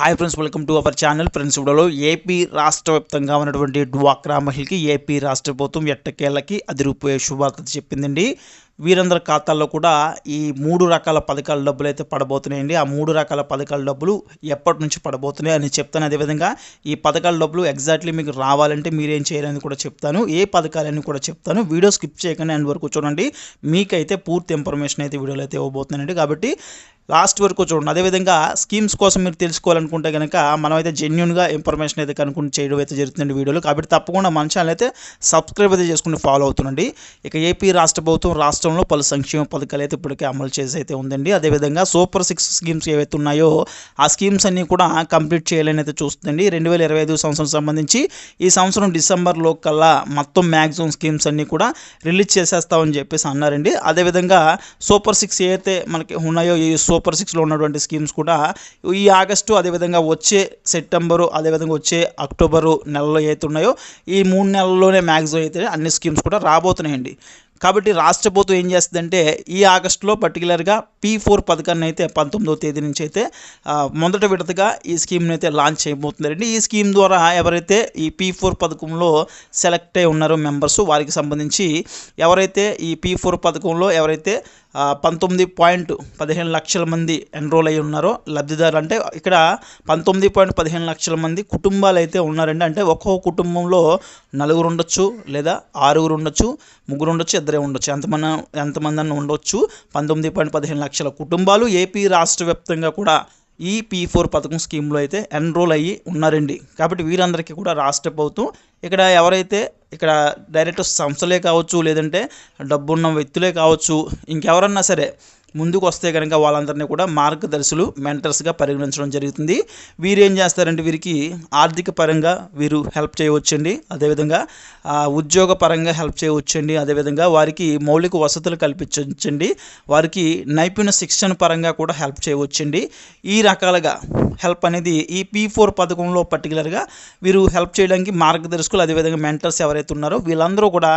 Hi friends welcome to our channel friends ఇప్పుడులో AP రాష్ట్ర వ్యాప్తంగా ఉన్నటువంటి డ్వాక్రా మహిళకి ఏపీ రాష్ట్ర ప్రభుత్వం ఎట్టకేళ్ళకి అది రూపాయ శుభార్త చెప్పిందండి. వీరందరి ఖాతాల్లో కూడా ఈ మూడు రకాల పథకాల డబ్బులు అయితే పడబోతున్నాయండి. ఆ మూడు రకాల పథకాల డబ్బులు ఎప్పటి నుంచి పడబోతున్నాయి అని చెప్తాను. అదేవిధంగా ఈ పథకాల డబ్బులు ఎగ్జాక్ట్లీ మీకు రావాలంటే మీరేం చేయాలని కూడా చెప్తాను. ఏ పథకాలని కూడా చెప్తాను. వీడియో స్కిప్ చేయకుండా ఎండ్ వరకు చూడండి. మీకైతే పూర్తి ఇన్ఫర్మేషన్ అయితే వీడియోలో అయితే ఇవ్వబోతున్నానండి. కాబట్టి లాస్ట్ వరకు చూడండి. అదేవిధంగా స్కీమ్స్ కోసం మీరు తెలుసుకోవాలనుకుంటే కనుక మనమైతే జెన్యున్గా ఇన్ఫర్మేషన్ అయితే కనుక్కొని చేయడం అయితే జరుగుతుంది వీడియోలు. కాబట్టి తప్పకుండా మన ఛానల్ అయితే సబ్స్క్రైబ్ అయితే చేసుకుని ఫాలో అవుతుండండి. ఇక ఏపీ రాష్ట్ర ప్రభుత్వం రాష్ట్రంలో పలు సంక్షేమ పథకాలు అయితే ఇప్పటికే అమలు చేసి అయితే ఉందండి. అదేవిధంగా సూపర్ సిక్స్ స్కీమ్స్ ఏవైతే ఉన్నాయో ఆ స్కీమ్స్ అన్నీ కూడా కంప్లీట్ చేయాలని అయితే చూస్తుందండి. రెండు వేల ఇరవై ఐదు సంవత్సరం సంబంధించి ఈ సంవత్సరం డిసెంబర్లో కల్లా మొత్తం మ్యాక్సిమం స్కీమ్స్ అన్నీ కూడా రిలీజ్ చేసేస్తామని చెప్పేసి అన్నారండి. అదేవిధంగా సూపర్ సిక్స్ ఏవైతే మనకి ఉన్నాయో ఈ సూపర్ సూపర్ సిక్స్లో ఉన్నటువంటి స్కీమ్స్ కూడా ఈ ఆగస్టు అదేవిధంగా వచ్చే సెప్టెంబరు అదేవిధంగా వచ్చే అక్టోబరు నెలలో అయితే ఉన్నాయో ఈ మూడు నెలల్లోనే మ్యాక్సిమం అయితే అన్ని స్కీమ్స్ కూడా రాబోతున్నాయండి. కాబట్టి రాష్ట్ర ప్రభుత్వం ఏం చేస్తుందంటే ఈ ఆగస్టులో పర్టికులర్గా పీ ఫోర్ పథకాన్ని అయితే పంతొమ్మిదవ తేదీ నుంచి అయితే మొదట విడతగా ఈ స్కీమ్ని అయితే లాంచ్ చేయబోతున్నారండి. ఈ స్కీమ్ ద్వారా ఎవరైతే ఈ పీ ఫోర్ పథకంలో సెలెక్ట్ అయి ఉన్నారో మెంబర్స్ వారికి సంబంధించి ఎవరైతే ఈ పీ ఫోర్ పథకంలో ఎవరైతే పంతొమ్మిది పాయింట్ పదిహేను లక్షల మంది ఎన్రోల్ అయి ఉన్నారో లబ్ధిదారులు అంటే ఇక్కడ పంతొమ్మిది పాయింట్ పదిహేను లక్షల మంది కుటుంబాలు అయితే ఉన్నారండి. అంటే ఒక్కో కుటుంబంలో నలుగురు ఉండొచ్చు లేదా ఆరుగురు ఉండొచ్చు ముగ్గురు ఉండొచ్చు ఇద్దరే ఉండొచ్చు. ఎంతమంది ఎంతమంది అన్న ఉండొచ్చు. పంతొమ్మిది పాయింట్ పదిహేను లక్షల కుటుంబాలు. ఏపీ రాష్ట్ర వ్యాప్తంగా కూడా ఈ పీ ఫోర్ పథకం స్కీమ్లో అయితే ఎన్రోల్ అయ్యి ఉన్నారండి. కాబట్టి వీరందరికీ కూడా రాష్ట్ర ప్రభుత్వం ఇక్కడ ఎవరైతే ఇక్కడ డైరెక్ట్ సంస్థలే కావచ్చు లేదంటే డబ్బున్న వ్యక్తులే కావచ్చు ఇంకెవరన్నా సరే ముందుకు వస్తే కనుక వాళ్ళందరినీ కూడా మార్గదర్శులు మెంటర్స్గా పరిగణించడం జరుగుతుంది. వీరు ఏం చేస్తారంటే వీరికి ఆర్థిక పరంగా వీరు హెల్ప్ చేయవచ్చండి. అదేవిధంగా ఉద్యోగ పరంగా హెల్ప్ చేయవచ్చండి. అదేవిధంగా వారికి మౌలిక వసతులు కల్పించండి వారికి నైపుణ్య శిక్షణ పరంగా కూడా హెల్ప్ చేయవచ్చండి. ఈ రకాలుగా హెల్ప్ అనేది ఈ పీ ఫోర్ పథకంలో పర్టికులర్గా వీరు హెల్ప్ చేయడానికి మార్గదర్శకులు అదేవిధంగా మెంటర్స్ ఎవరైతే ఉన్నారో వీళ్ళందరూ కూడా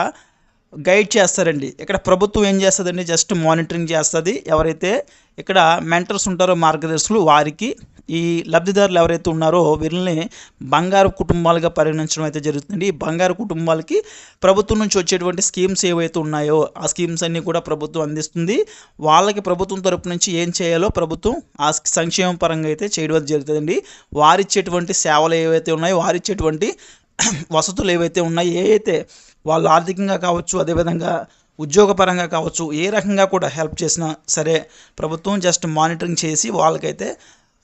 గైడ్ చేస్తారండి. ఇక్కడ ప్రభుత్వం ఏం చేస్తుందండి? జస్ట్ మానిటరింగ్ చేస్తుంది. ఎవరైతే ఇక్కడ మెంటర్స్ ఉంటారో మార్గదర్శకులు వారికి ఈ లబ్ధిదారులు ఎవరైతే ఉన్నారో వీరిని బంగారు కుటుంబాలుగా పరిగణించడం అయితే జరుగుతుంది ఈ బంగారు కుటుంబాలకి ప్రభుత్వం నుంచి వచ్చేటువంటి స్కీమ్స్ ఏవైతే ఉన్నాయో ఆ స్కీమ్స్ అన్నీ కూడా ప్రభుత్వం అందిస్తుంది. వాళ్ళకి ప్రభుత్వం తరపు నుంచి ఏం చేయాలో ప్రభుత్వం ఆ సంక్షేమ పరంగా అయితే చేయడం జరుగుతుందండి. వారిచ్చేటువంటి సేవలు ఏవైతే ఉన్నాయో వారిచ్చేటువంటి వసతులు ఏవైతే ఉన్నాయో ఏ అయితే వాళ్ళు ఆర్థికంగా కావచ్చు అదేవిధంగా ఉద్యోగపరంగా కావచ్చు ఏ రకంగా కూడా హెల్ప్ చేసినా సరే ప్రభుత్వం జస్ట్ మానిటరింగ్ చేసి వాళ్ళకైతే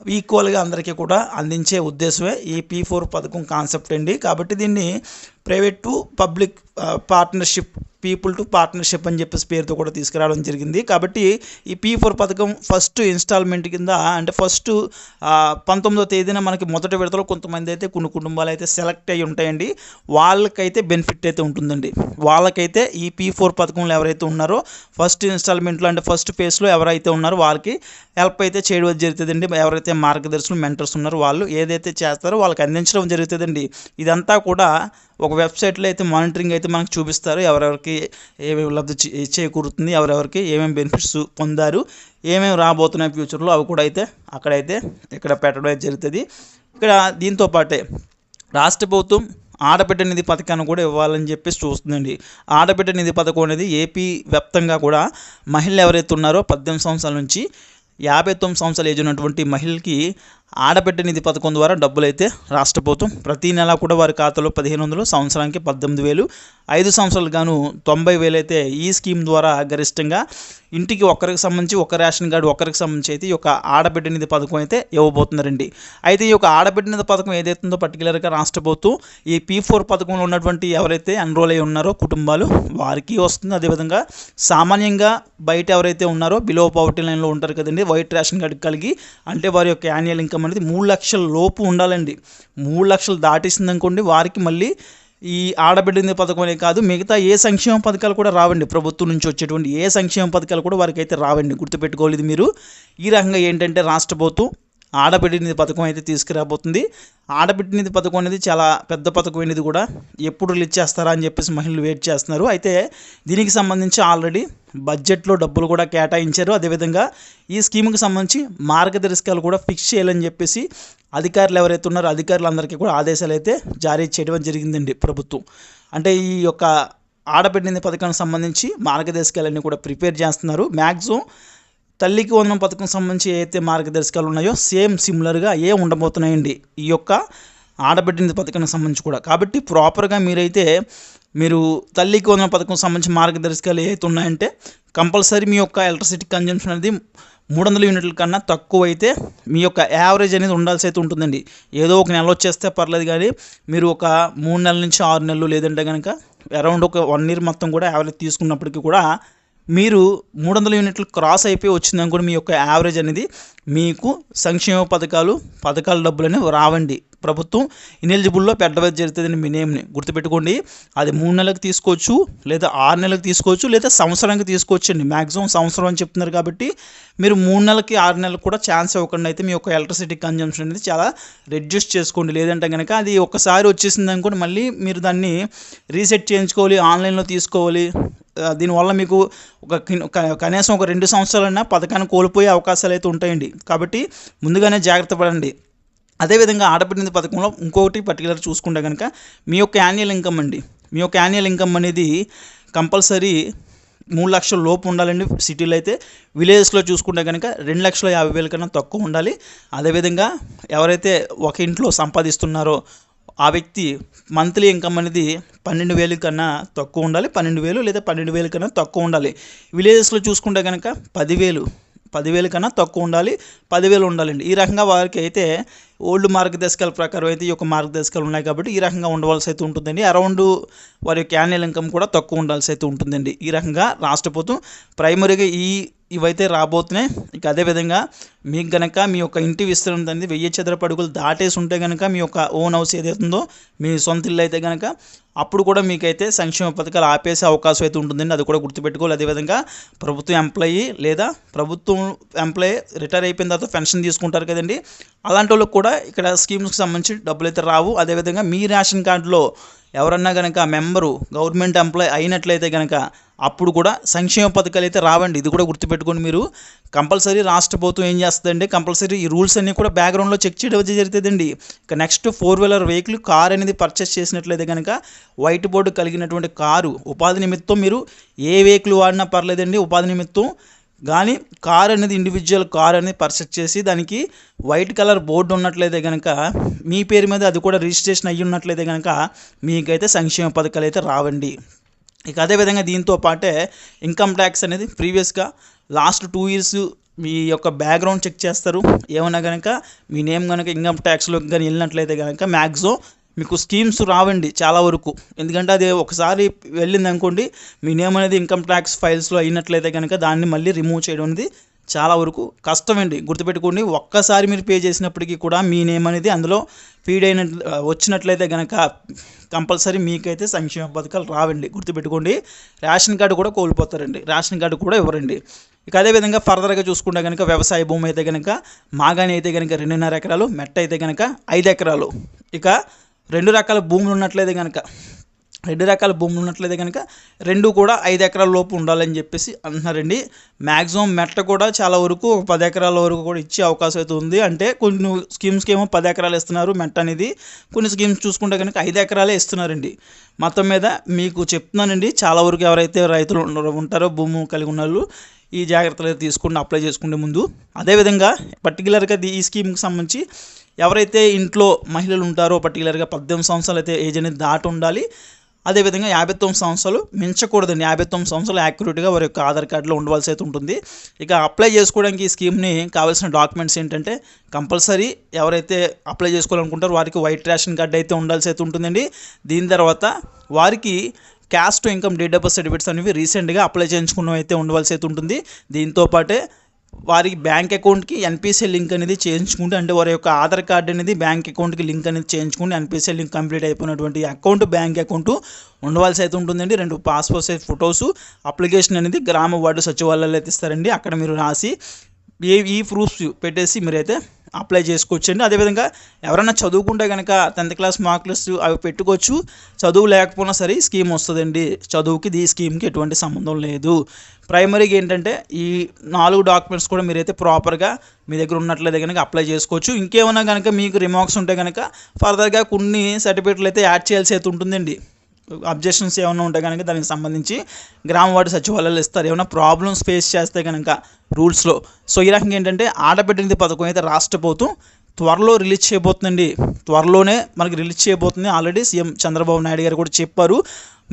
ఈక్వల్గా అందరికీ కూడా అందించే ఉద్దేశమే ఈ పీ ఫోర్ పథకం కాన్సెప్ట్ అండి. కాబట్టి దీన్ని private to public partnership people to partnership అని చెప్పేసి పేరుతో కూడా తీసుకురావడం జరిగింది. కాబట్టి ఈ పీ ఫోర్ పథకం ఫస్ట్ ఇన్స్టాల్మెంట్ కింద అంటే ఫస్ట్ పంతొమ్మిదో తేదీన మనకి మొదటి విడతలో కొంతమంది అయితే కొన్ని కుటుంబాలు అయితే సెలెక్ట్ అయ్యి ఉంటాయండి. వాళ్ళకైతే బెనిఫిట్ అయితే ఉంటుందండి. వాళ్ళకైతే ఈ పీ ఫోర్ పథకంలో ఎవరైతే ఉన్నారో ఫస్ట్ ఇన్స్టాల్మెంట్లో అంటే ఫస్ట్ ఫేస్లో ఎవరైతే ఉన్నారో వాళ్ళకి హెల్ప్ అయితే చేయడం జరుగుతుందండి. ఎవరైతే మార్గదర్శకులు మెంటర్స్ ఉన్నారో వాళ్ళు ఏదైతే చేస్తారో వాళ్ళకి అందించడం జరుగుతుందండి. ఇదంతా కూడా ఒక వెబ్సైట్లో అయితే మానిటరింగ్ అయితే మనకు చూపిస్తారు. ఎవరెవరికి ఏమేమి లబ్ధి చేకూరుతుంది ఎవరెవరికి ఏమేమి బెనిఫిట్స్ పొందారు ఏమేమి రాబోతున్నాయి ఫ్యూచర్లో అవి కూడా అయితే అక్కడైతే ఇక్కడ పెట్టడం అయితే జరుగుతుంది. ఇక్కడ దీంతో పాటే రాష్ట్ర ప్రభుత్వం ఆడబిడ్డ నిధి పథకాన్ని కూడా ఇవ్వాలని చెప్పేసి చూస్తుందండి. ఆడబిడ్డ నిధి పథకం అనేది ఏపీ వ్యాప్తంగా కూడా మహిళలు ఎవరైతే ఉన్నారో పద్దెనిమిది సంవత్సరాల నుంచి యాభై తొమ్మిది సంవత్సరాలు ఏజ్ ఉన్నటువంటి మహిళలకి ఆడబిడ్డ నిధి పథకం ద్వారా డబ్బులు అయితే రాష్ట్ర ప్రభుత్వం ప్రతి నెల కూడా వారి ఖాతాలో పదిహేను వందలు సంవత్సరానికి పద్దెనిమిది వేలు ఐదు సంవత్సరాలు గాను తొంభై వేలు అయితే ఈ స్కీమ్ ద్వారా గరిష్టంగా ఇంటికి ఒక్కరికి సంబంధించి ఒక రేషన్ కార్డు ఒక్కరికి సంబంధించి అయితే ఈ యొక్క ఆడబిడ్డ నిధి పథకం అయితే ఇవ్వబోతున్నారండి. అయితే ఈ యొక్క ఆడబిడ్డ నిధి పథకం ఏదైతుందో పర్టికులర్గా రాష్ట్ర ప్రభుత్వం ఈ పీ ఫోర్ పథకంలో ఉన్నటువంటి ఎవరైతే ఎన్రోల్ అయి ఉన్నారో కుటుంబాలు వారికి వస్తుంది. అదేవిధంగా సామాన్యంగా బయట ఎవరైతే ఉన్నారో బిలో పవర్టీ లైన్లో ఉంటారు కదండి వైట్ రేషన్ కార్డు కలిగి అంటే వారి యొక్క యాన్యువల్ ఇన్కమ్ అనేది మూడు లక్షల లోపు ఉండాలండి. మూడు లక్షలు దాటేసింది అనుకోండి వారికి మళ్ళీ ఈ ఆడబిడ్డ పథకం అనే కాదు మిగతా ఏ సంక్షేమ పథకాలు కూడా రావండి. ప్రభుత్వం నుంచి వచ్చేటువంటి ఏ సంక్షేమ పథకాలు కూడా వారికి అయితే రావండి గుర్తుపెట్టుకోలేదు మీరు. ఈ రకంగా ఏంటంటే రాష్ట్ర ప్రభుత్వం ఆడబిడ్డ నిధి పథకం అయితే తీసుకురాబోతుంది. ఆడబిడ్డ నిధి పథకం అనేది చాలా పెద్ద పథకం అనేది కూడా ఎప్పుడు రిలీజ్ చేస్తారా అని చెప్పేసి మహిళలు వెయిట్ చేస్తున్నారు. అయితే దీనికి సంబంధించి ఆల్రెడీ బడ్జెట్లో డబ్బులు కూడా కేటాయించారు. అదేవిధంగా ఈ స్కీమ్కి సంబంధించి మార్గదర్శకాలు కూడా ఫిక్స్ చేయాలని చెప్పేసి అధికారులు ఎవరైతే ఉన్నారో అధికారులందరికీ కూడా ఆదేశాలు అయితే జారీ చేయడం జరిగిందండి ప్రభుత్వం. అంటే ఈ యొక్క ఆడబిడ్డ పథకానికి సంబంధించి మార్గదర్శకాలన్నీ కూడా ప్రిపేర్ చేస్తున్నారు. మ్యాక్సిమం తల్లికి వందనం పథకం సంబంధించి ఏదైతే మార్గదర్శకాలు ఉన్నాయో సేమ్ సిమిలర్గా ఏ ఉండబోతున్నాయండి. ఈ యొక్క ఆడబిడ్డ పథకానికి సంబంధించి కూడా. కాబట్టి ప్రాపర్గా మీరైతే మీరు తల్లికి వందన పథకం సంబంధించి మార్గదర్శకాలు ఏవైతే ఉన్నాయంటే కంపల్సరీ మీ యొక్క ఎలక్ట్రిసిటీ కన్జంప్షన్ అనేది మూడు వందల యూనిట్ల కన్నా తక్కువ అయితే మీ యొక్క యావరేజ్ అనేది ఉండాల్సి అయితే ఉంటుందండి. ఏదో ఒక నెల వచ్చేస్తే పర్లేదు కానీ మీరు ఒక మూడు నెలల నుంచి ఆరు నెలలు లేదంటే కనుక అరౌండ్ ఒక వన్ ఇయర్ మొత్తం కూడా యావరేజ్ తీసుకున్నప్పటికీ కూడా మీరు మూడు వందల యూనిట్లు క్రాస్ అయిపోయి వచ్చిందని కూడా మీ యొక్క యావరేజ్ అనేది మీకు సంక్షేమ పథకాలు పథకాల డబ్బులు అనేవి రావండి. ప్రభుత్వం ఇనెలిజిబుల్లో పెట్టవలసి జరుగుతుందని మీ నేమ్ని గుర్తుపెట్టుకోండి. అది మూడు నెలలకు తీసుకోవచ్చు లేదా ఆరు నెలలకు తీసుకోవచ్చు లేదా సంవత్సరానికి తీసుకోవచ్చండి మ్యాక్సిమం సంవత్సరం అని చెప్తున్నారు కాబట్టి మీరు మూడు నెలలకి ఆరు నెలలకు కూడా ఛాన్స్ ఇవ్వకుండా. అయితే మీ యొక్క ఎలక్ట్రిసిటీ కన్జంప్షన్ అనేది చాలా రెడ్యూస్ చేసుకోండి. లేదంటే కనుక అది ఒకసారి వచ్చేసింది అనుకోండి మళ్ళీ మీరు దాన్ని రీసెట్ చేయించుకోవాలి ఆన్లైన్లో తీసుకోవాలి. దీనివల్ల మీకు ఒక కనీసం ఒక రెండు సంవత్సరాలైనా పథకాన్ని కోల్పోయే అవకాశాలు అయితే ఉంటాయండి. కాబట్టి ముందుగానే జాగ్రత్త పడండి. అదేవిధంగా ఆడబిడ్డ పథకంలో ఇంకొకటి పర్టికులర్ చూసుకుంటే కనుక మీ యొక్క యాన్యువల్ ఇన్కమ్ అండి. మీ యొక్క యాన్యువల్ ఇన్కమ్ అనేది కంపల్సరీ మూడు లక్షల లోపు ఉండాలండి. సిటీలో అయితే విలేజెస్లో చూసుకుంటే కనుక రెండు లక్షల యాభై వేల కన్నా తక్కువ ఉండాలి. అదేవిధంగా ఎవరైతే ఒక ఇంట్లో సంపాదిస్తున్నారో ఆ వ్యక్తి మంత్లీ ఇన్కమ్ అనేది పన్నెండు వేలు కన్నా తక్కువ ఉండాలి. పన్నెండు వేలు లేదా పన్నెండు వేలు కన్నా తక్కువ ఉండాలి. విలేజెస్లో చూసుకుంటే కనుక పదివేలు పదివేలు కన్నా తక్కువ ఉండాలి. పదివేలు ఉండాలండి. ఈ రకంగా వారికి అయితే ఓల్డ్ మార్గదర్శకాల ప్రకారం అయితే ఈ యొక్క మార్గదర్శకాలు ఉన్నాయి కాబట్టి ఈ రకంగా ఉండవలసి అయితే ఉంటుందండి. అరౌండ్ వారి యొక్క యాన్యువల్ ఇన్కమ్ కూడా తక్కువ ఉండాల్సి అయితే ఉంటుందండి. ఈ రకంగా రాష్ట్ర ప్రభుత్వం ప్రైమరీగా ఈ ఇవైతే రాబోతున్నాయి. ఇక అదేవిధంగా మీకు కనుక మీ యొక్క ఇంటి విస్తరణ అనేది వెయ్యి చదరపు అడుగులు దాటేసి ఉంటే కనుక మీ యొక్క ఓన్ హౌస్ ఏదైతుందో మీ సొంత ఇల్లు అయితే కనుక అప్పుడు కూడా మీకైతే సంక్షేమ పథకాలు ఆపేసే అవకాశం అయితే ఉంటుందండి. అది కూడా గుర్తుపెట్టుకోవాలి. అదేవిధంగా ప్రభుత్వ ఎంప్లాయీ లేదా ప్రభుత్వం ఎంప్లాయీ రిటైర్ అయిపోయిన తర్వాత పెన్షన్ తీసుకుంటారు కదండి. అలాంటి వాళ్ళకి కూడా ఇక్కడ స్కీమ్స్కి సంబంధించి డబ్బులు అయితే రావు. అదేవిధంగా మీ రేషన్ కార్డులో ఎవరన్నా కనుక మెంబరు గవర్నమెంట్ ఎంప్లాయ్ అయినట్లయితే కనుక అప్పుడు కూడా సంక్షేమ పథకాలు అయితే రావండి. ఇది కూడా గుర్తుపెట్టుకోండి మీరు. కంపల్సరీ రాష్ట్ర ప్రభుత్వం ఏం చేస్తుందండి కంపల్సరీ ఈ రూల్స్ అన్నీ కూడా బ్యాక్గ్రౌండ్లో చెక్ చేయడం అయితే జరుగుతుందండి. ఇక next four wheeler vehicle car అనేది పర్చేస్ చేసినట్లయితే కనుక వైట్ బోర్డు కలిగినటువంటి కారు ఉపాధి నిమిత్తం మీరు ఏ వెహికల్ వాడినా పర్లేదండి. ఉపాధి నిమిత్తం కానీ కార్ అనేది ఇండివిజువల్ కార్ అనేది పర్చేస్ చేసి దానికి వైట్ కలర్ బోర్డు ఉన్నట్లయితే కనుక మీ పేరు మీద అది కూడా రిజిస్ట్రేషన్ అయ్యి ఉన్నట్లయితే కనుక మీకైతే సంక్షేమ పథకాలు అయితే రావండి. ఇక అదేవిధంగా దీంతో పాటే ఇన్కమ్ ట్యాక్స్ అనేది ప్రీవియస్గా లాస్ట్ టూ ఇయర్స్ మీ యొక్క బ్యాక్గ్రౌండ్ చెక్ చేస్తారు. ఏమన్నా కనుక మీ నేమ్ కనుక ఇన్కమ్ ట్యాక్స్లో కానీ వెళ్ళినట్లయితే కనుక మ్యాక్సిమం మీకు స్కీమ్స్ రావండి చాలా వరకు. ఎందుకంటే అది ఒకసారి వెళ్ళింది అనుకోండి మీ నేమ్ అనేది ఇన్కమ్ ట్యాక్స్ ఫైల్స్లో అయినట్లయితే కనుక దాన్ని మళ్ళీ రిమూవ్ చేయడం అనేది చాలా వరకు కష్టమండి. గుర్తుపెట్టుకోండి ఒక్కసారి మీరు పే చేసినప్పటికీ కూడా మీ నేమ్ అనేది అందులో ఫీడ్ అయిన వచ్చినట్లయితే కనుక కంపల్సరీ మీకైతే సంక్షేమ పథకాలు రావండి. గుర్తుపెట్టుకోండి రేషన్ కార్డు కూడా కోల్పోతారండి. రేషన్ కార్డు కూడా ఇవ్వరండి. ఇక అదేవిధంగా ఫర్దర్గా చూసుకుంటే కనుక వ్యవసాయ భూమి అయితే కనుక మాగాని అయితే కనుక రెండున్నర ఎకరాలు మెట్ట అయితే కనుక ఐదు ఎకరాలు. ఇక రెండు రకాల భూములు ఉన్నట్లయితే కనుక రెండు రకాల భూములు ఉన్నట్లయితే కనుక రెండు కూడా ఐదు ఎకరాల లోపు ఉండాలని చెప్పేసి అంటున్నారండి. మ్యాక్సిమం మెట్ట కూడా చాలా వరకు ఒక పది ఎకరాల వరకు కూడా ఇచ్చే అవకాశం అయితే ఉంది. అంటే కొన్ని స్కీమ్స్కి ఏమో పది ఎకరాలు ఇస్తున్నారు మెట్ట అనేది. కొన్ని స్కీమ్స్ చూసుకుంటే కనుక ఐదు ఎకరాలే ఇస్తున్నారండి. మొత్తం మీద మీకు చెప్తున్నానండి చాలా వరకు ఎవరైతే రైతులు ఉంటారో భూము కలిగి ఉన్న వాళ్ళు ఈ జాగ్రత్తలు అయితే తీసుకుని అప్లై చేసుకునే ముందు. అదేవిధంగా పర్టికులర్గా ఈ స్కీమ్కి సంబంధించి ఎవరైతే ఇంట్లో మహిళలు ఉంటారో పర్టికులర్గా పద్దెనిమిది సంవత్సరాలు అయితే ఏజ్ అనేది దాటి ఉండాలి. అదేవిధంగా యాభై తొమ్మిది సంవత్సరాలు మించకూడదండి. యాభై తొమ్మిది సంవత్సరాలు యాక్యురేట్గా వారి యొక్క ఆధార్ కార్డులో ఉండవలసి అయితే ఉంటుంది. ఇక అప్లై చేసుకోవడానికి ఈ స్కీమ్ని కావాల్సిన డాక్యుమెంట్స్ ఏంటంటే కంపల్సరీ ఎవరైతే అప్లై చేసుకోవాలనుకుంటారో వారికి వైట్ రేషన్ కార్డు అయితే ఉండాల్సి అయితే ఉంటుందండి. దీని తర్వాత వారికి caste income date of birth certificates అనేవి రీసెంట్గా అప్లై చేయించుకున్నవి అయితే ఉండవలసి అయితే ఉంటుంది. దీంతో పాటే వారికి బ్యాంక్ అకౌంట్కి ఎన్పిసిఐ లింక్ అనేది చేయించుకుంటే అంటే వారి యొక్క ఆధార్ కార్డు అనేది బ్యాంక్ అకౌంట్కి లింక్ అనేది చేయించుకుంటే ఎన్పిసిఐ లింక్ కంప్లీట్ అయిపోయినటువంటి అకౌంట్ బ్యాంక్ అకౌంట్ ఉండవలసి అయితే ఉంటుందండి. రెండు పాస్పోర్ట్ సైజ్ ఫొటోస్ అప్లికేషన్ అనేది గ్రామ వార్డు సచివాలయాలు అయితే ఇస్తారండి. అక్కడ మీరు రాసి ఏ ఈ ప్రూఫ్స్ పెట్టేసి మీరైతే అప్లై చేసుకోవచ్చండి. అదేవిధంగా ఎవరైనా చదువుకుంటే కనుక టెన్త్ క్లాస్ మార్క్ లిస్ట్ అవి పెట్టుకోవచ్చు. చదువు లేకపోయినా సరే స్కీమ్ వస్తుందండి. చదువుకి ఈ స్కీమ్కి ఎటువంటి సంబంధం లేదు. ప్రైమరీగా ఏంటంటే ఈ నాలుగు డాక్యుమెంట్స్ కూడా మీరైతే ప్రాపర్గా మీ దగ్గర ఉన్నట్లయితే కనుక అప్లై చేసుకోవచ్చు. ఇంకేమైనా కనుక మీకు రిమార్క్స్ ఉంటే కనుక ఫర్దర్గా కొన్ని సర్టిఫికేట్లు అయితే యాడ్ చేయాల్సి అయితే ఉంటుందండి. అబ్జెక్షన్స్ ఏమైనా ఉంటే కనుక దానికి సంబంధించి గ్రామ వార్డు సచివాలయాలు ఇస్తారు. ఏమైనా ప్రాబ్లమ్స్ ఫేస్ చేస్తే కనుక రూల్స్లో సో ఈ రకంగా ఏంటంటే ఆడబిడ్డనిధి పథకం అయితే రాష్ట్ర ప్రభుత్వం త్వరలో రిలీజ్ చేయబోతుందండి. త్వరలోనే మనకి రిలీజ్ చేయబోతుంది. ఆల్రెడీ సీఎం చంద్రబాబు నాయుడు గారు కూడా చెప్పారు.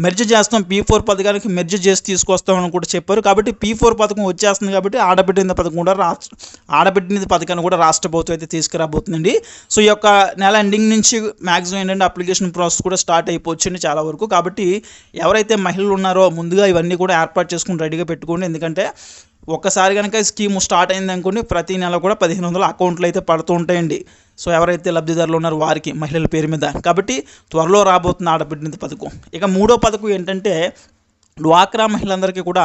మెర్జ్ చేస్తాం పీ ఫోర్ పథకానికి మెర్జ్ చేసి తీసుకొస్తామని కూడా చెప్పారు. కాబట్టి పీ ఫోర్ పథకం వచ్చేస్తుంది కాబట్టి ఆడబిడ్డ పథకం కూడా రాష్ట్ర ఆడబిడ్డ పథకాన్ని కూడా రాష్ట్ర ప్రభుత్వం అయితే తీసుకురాబోతుందండి. సో ఈ యొక్క నెల ఎండింగ్ నుంచి మ్యాక్సిమం ఏంటంటే అప్లికేషన్ ప్రాసెస్ కూడా స్టార్ట్ అయిపోవచ్చండి చాలా వరకు. కాబట్టి ఎవరైతే మహిళలు ఉన్నారో ముందుగా ఇవన్నీ కూడా ఏర్పాటు చేసుకుని రెడీగా పెట్టుకోండి. ఎందుకంటే ఒక్కసారి కనుక స్కీమ్ స్టార్ట్ అయింది అనుకోండి ప్రతి నెల కూడా పదిహేను వందల అకౌంట్లు అయితే పడుతూ ఉంటాయండి. సో ఎవరైతే లబ్ధిదారులు ఉన్నారో వారికి మహిళల పేరు మీద. కాబట్టి త్వరలో రాబోతున్న ఆడబిడ్డ పథకం. ఇక మూడో పథకం ఏంటంటే డ్వాక్రా మహిళలందరికీ కూడా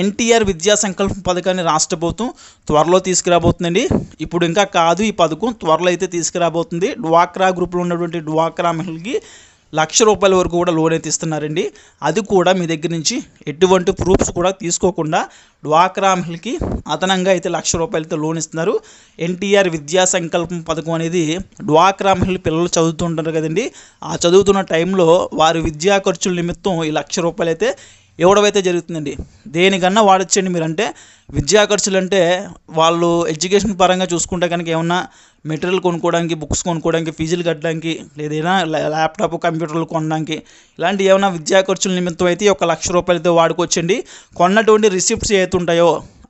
ఎన్టీఆర్ విద్యా సంకల్పం పథకాన్ని రాష్ట్ర ప్రభుత్వం త్వరలో తీసుకురాబోతుందండి. ఇప్పుడు ఇంకా కాదు ఈ పథకం త్వరలో అయితే తీసుకురాబోతుంది. డ్వాక్రా గ్రూప్లో ఉన్నటువంటి డ్వాక్రా మహిళకి లక్ష రూపాయల వరకు కూడా లోన్ అయితే ఇస్తున్నారండి. అది కూడా మీ దగ్గర నుంచి ఎటువంటి ప్రూఫ్స్ కూడా తీసుకోకుండా డ్వాక్రా మహిళకి అదనంగా అయితే లక్ష రూపాయలతో లోన్ ఇస్తున్నారు. ఎన్టీఆర్ విద్యా సంకల్పం పథకం అనేది డ్వాక్రా మహిళ పిల్లలు చదువుతుంటారు కదండి. ఆ చదువుతున్న టైంలో వారి విద్యా ఖర్చుల నిమిత్తం ఈ లక్ష రూపాయలు అయితే ఎవడవైతే జరుగుతుందండి? దేనికన్నా వాడచ్చండి అంటే విద్యా ఖర్చులు అంటే వాళ్ళు ఎడ్యుకేషన్ పరంగా చూసుకుంటే కనుక ఏమన్నా మెటీరియల్ కొనుక్కోవడానికి బుక్స్ కొనుక్కోవడానికి ఫీజులు కట్టడానికి లేదైనా ల్యాప్టాప్ కంప్యూటర్లు కొనడానికి ఇలాంటి ఏమైనా విద్యా ఖర్చుల నిమిత్తం అయితే ఒక లక్ష రూపాయలతో వాడుకోవచ్చండి కొన్నటువంటి రిసిప్ట్స్ ఏవైతే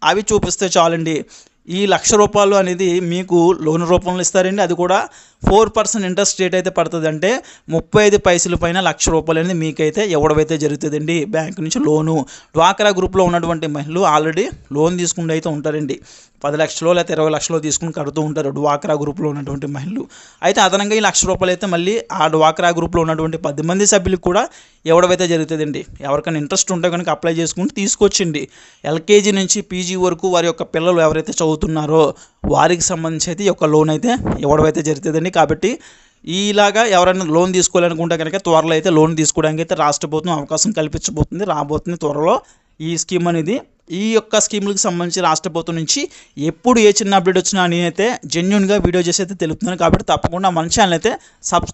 అవి చూపిస్తే చాలండి. ఈ లక్ష రూపాయలు అనేది మీకు లోన్ రూపంలో ఇస్తారండి. అది కూడా ఫోర్ పర్సెంట్ ఇంట్రెస్ట్ రేట్ అయితే పడుతుంది అంటే ముప్పై ఐదు పైసల పైన లక్ష రూపాయలు అనేది మీకైతే ఎవడవైతే జరుగుతుందండి బ్యాంక్ నుంచి లోను. డ్వాక్రా గ్రూప్లో ఉన్నటువంటి మహిళలు ఆల్రెడీ లోన్ తీసుకుంటూ అయితే ఉంటారండి. పది లక్షలో లేకపోతే ఇరవై లక్షలో తీసుకుని కడుతూ ఉంటారు డ్వాక్రా గ్రూప్లో ఉన్నటువంటి మహిళలు. అయితే అదనంగా ఈ లక్ష రూపాయలు అయితే మళ్ళీ ఆ డ్వాక్రా గ్రూప్లో ఉన్నటువంటి పది మంది సభ్యులకు కూడా ఇవ్వడమైతే జరుగుతుందండి ఎవరికైనా ఇంట్రెస్ట్ ఉంటే కనుక అప్లై చేసుకుని తీసుకొచ్చిండి ఎల్కేజీ నుంచి పీజీ వరకు వారి యొక్క పిల్లలు ఎవరైతే చదువుతున్నారో వారికి సంబంధించి అయితే ఈ యొక్క లోన్ అయితే ఇవ్వడమైతే జరుగుతుందండి. కాబట్టి ఇలాగా ఎవరైనా లోన్ తీసుకోవాలనుకుంటే కనుక త్వరలో అయితే లోన్ తీసుకోవడానికి అయితే రాష్ట్ర ప్రభుత్వం అవకాశం కల్పించబోతుంది. రాబోతుంది త్వరలో ఈ స్కీమ్ అనేది. ఈ యొక్క స్కీములకు సంబంధించి రాష్ట్ర ప్రభుత్వం నుంచి ఎప్పుడు ఏ చిన్న అప్డేట్ వచ్చినా నేనైతే జెన్యున్గా వీడియో చేసి అయితే తెలుపుతున్నాను. కాబట్టి తప్పకుండా మన ఛానల్ అయితే సబ్స్క్రైబ్